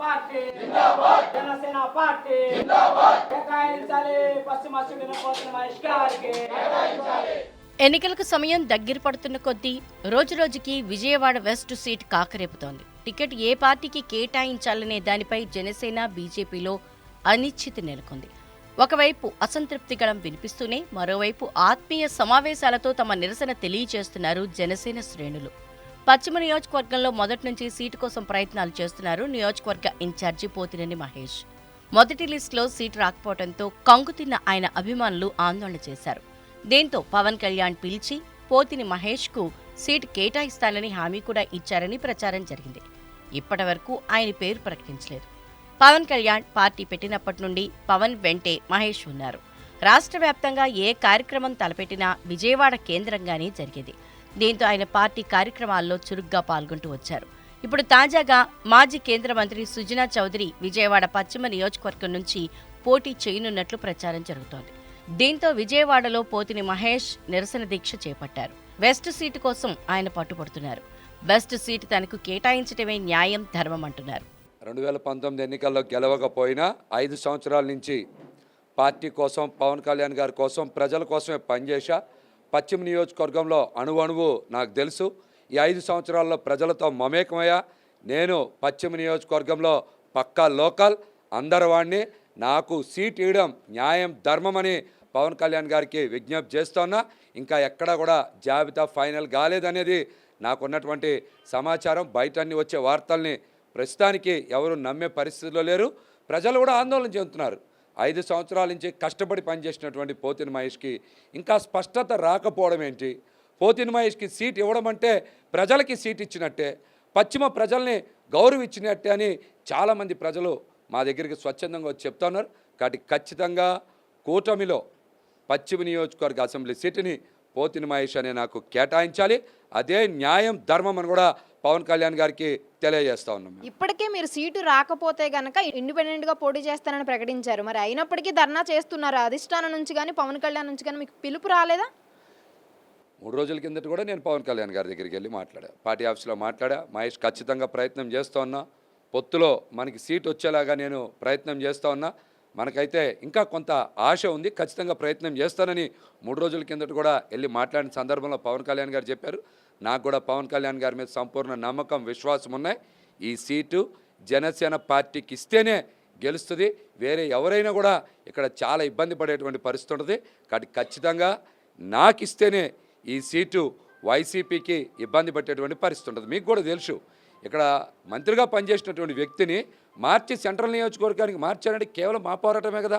Party. Janasena party. కేటాయించాలి. పశ్చిమ శిబిరం కోసం మహేష్ గారికి. ఎన్నికలకు సమయం దగ్గర పడుతున్న కొద్దీ రోజురోజుకి విజయవాడ వెస్ట్ సీట్ కాకరేపుతోంది. టికెట్ ఏ పార్టీకి కేటాయించాలనే దానిపై జనసేన బీజేపీలో అనిశ్చితి నెలకొంది. ఒకవైపు అసంతృప్తి గళం వినిపిస్తూనే మరోవైపు ఆత్మీయ సమావేశాలతో తమ నిరసన తెలియజేస్తున్నారు జనసేన శ్రేణులు. పశ్చిమ నియోజకవర్గంలో మొదటి నుంచి సీటు కోసం ప్రయత్నాలు చేస్తున్నారు నియోజకవర్గ ఇన్ఛార్జి పోతినేని మహేష్. మొదటి లిస్టులో సీటు రాకపోవడంతో కంగుతిన్న ఆయన అభిమానులు ఆందోళన చేశారు. దీంతో పవన్ కళ్యాణ్ పిలిచి పోతిని మహేష్కు సీటు కేటాయిస్తానని హామీ కూడా ఇచ్చారని ప్రచారం జరిగింది. ఇప్పటి వరకు ఆయన పేరు ప్రకటించలేదు. పవన్ కళ్యాణ్ పార్టీ పెట్టినప్పటి నుండి పవన్ వెంటే మహేష్ ఉన్నారు. రాష్ట్ర వ్యాప్తంగా ఏ కార్యక్రమం తలపెట్టినా విజయవాడ కేంద్రంగానే జరిగేది. దీంతో ఆయన పార్టీ కార్యక్రమాల్లో చురుగ్గా పాల్గొంటూ వచ్చారు. ఇప్పుడు తాజాగా మాజీ కేంద్ర మంత్రి సుజనా చౌదరి విజయవాడ పశ్చిమ నియోజకవర్గం నుంచి పోటీ చేయనున్నట్లు ప్రచారం జరుగుతోంది. దీంతో విజయవాడలో పోతిని మహేష్ నిరసన దీక్ష చేపట్టారు. వెస్ట్ సీటు కోసం ఆయన పట్టుబడుతున్నారు. వెస్ట్ సీటు తనకు కేటాయించడమే న్యాయం ధర్మం అంటున్నారు. రెండు వేల పంతొమ్మిది ఎన్నికల్లో గెలవకపోయినా ఐదు సంవత్సరాల నుంచి పార్టీ కోసం పవన్ కళ్యాణ్ గారి కోసం ప్రజల కోసమే పనిచేశా పశ్చిమ నియోజకవర్గంలో అణువణువు నాకు తెలుసు. ఈ ఐదు సంవత్సరాల్లో ప్రజలతో మమేకమయ్యా. నేను పశ్చిమ నియోజకవర్గంలో పక్కా లోకల్. అందరి నాకు సీట్ ఇవ్వడం న్యాయం ధర్మమని పవన్ కళ్యాణ్ గారికి విజ్ఞప్తి చేస్తున్నా. ఇంకా ఎక్కడా కూడా జాబితా ఫైనల్ కాలేదనేది నాకున్నటువంటి సమాచారం. బయట అన్ని వచ్చే వార్తల్ని ప్రస్తుతానికి ఎవరు నమ్మే పరిస్థితిలో లేరు. ప్రజలు కూడా ఆందోళన చెందుతున్నారు. ఐదు సంవత్సరాల నుంచి కష్టపడి పనిచేసినటువంటి పోతిన మహేష్కి ఇంకా స్పష్టత రాకపోవడం ఏంటి? పోతిన మహేష్కి సీట్ ఇవ్వడం అంటే ప్రజలకి సీట్ ఇచ్చినట్టే పశ్చిమ ప్రజల్ని గౌరవించినట్టే అని చాలామంది ప్రజలు మా దగ్గరికి స్వచ్ఛందంగా వచ్చి చెప్తున్నారు కాబట్టి ఖచ్చితంగా కూటమిలో పశ్చిమ నియోజకవర్గ అసెంబ్లీ సీటుని పోతిన మహేష్ అనే నాకు కేటాయించాలి. అదే న్యాయం ధర్మం అని కూడా పవన్ కళ్యాణ్ గారికి తెలియజేస్తా ఉన్నాం ఇప్పటికే మీరు సీటు రాకపోతే గనక ఇండిపెండెంట్గా పోటీ చేస్తానని ప్రకటించారు. మరి అయినప్పటికీ ధర్నా చేస్తున్నారు? అధిష్టానం నుంచి కానీ పవన్ కళ్యాణ్ నుంచి కానీ మీకు పిలుపు రాలేదా? మూడు రోజుల కిందట కూడా నేను పవన్ కళ్యాణ్ గారి దగ్గరికి వెళ్ళి మాట్లాడా. పార్టీ ఆఫీస్లో మాట్లాడా. మహేష్ ఖచ్చితంగా ప్రయత్నం చేస్తూ ఉన్నా. పొత్తులో మనకి సీట్ వచ్చేలాగా నేను ప్రయత్నం చేస్తూ ఉన్నా. మనకైతే ఇంకా కొంత ఆశ ఉంది. ఖచ్చితంగా ప్రయత్నం చేస్తానని మూడు రోజుల కిందట కూడా వెళ్ళి మాట్లాడిన సందర్భంలో పవన్ కళ్యాణ్ గారు చెప్పారు. నాకు కూడా పవన్ కళ్యాణ్ గారి మీద సంపూర్ణ నమ్మకం విశ్వాసం ఉన్నాయి. ఈ సీటు జనసేన పార్టీకి ఇస్తేనే గెలుస్తుంది. వేరే ఎవరైనా కూడా ఇక్కడ చాలా ఇబ్బంది పడేటువంటి పరిస్థితి ఉంటుంది. కాబట్టి ఖచ్చితంగా నాకు ఇస్తేనే ఈ సీటు వైసీపీకి ఇబ్బంది పెట్టేటువంటి పరిస్థితి ఉంటుంది. మీకు కూడా తెలుసు ఇక్కడ మంత్రిగా పనిచేసినటువంటి వ్యక్తిని మార్చి సెంట్రల్ నియోజకవర్గానికి మార్చారంటే కేవలం మా పోరాటమే కదా.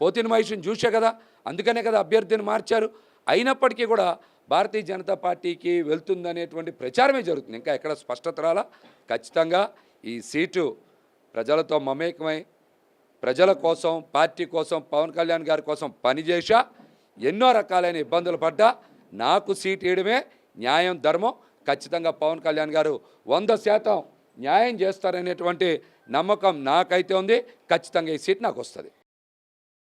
పోతిన మహేష్ని చూసే కదా. అందుకనే కదా అభ్యర్థిని మార్చారు. అయినప్పటికీ కూడా భారతీయ జనతా పార్టీకి వెళ్తుందనేటువంటి ప్రచారమే జరుగుతుంది. ఇంకా ఎక్కడ స్పష్టత రాలా? ఖచ్చితంగా ఈ సీటు ప్రజలతో మమేకమై ప్రజల కోసం పార్టీ కోసం పవన్ కళ్యాణ్ గారి కోసం పనిచేశా. ఎన్నో రకాలైన ఇబ్బందులు పడ్డా. నాకు సీట్ ఇవ్వడమే న్యాయం ధర్మం. ఖచ్చితంగా పవన్ కళ్యాణ్ గారు వంద శాతం న్యాయం చేస్తారనేటువంటి నమ్మకం నాకైతే ఉంది. ఖచ్చితంగా ఈ సీట్ నాకు వస్తుంది.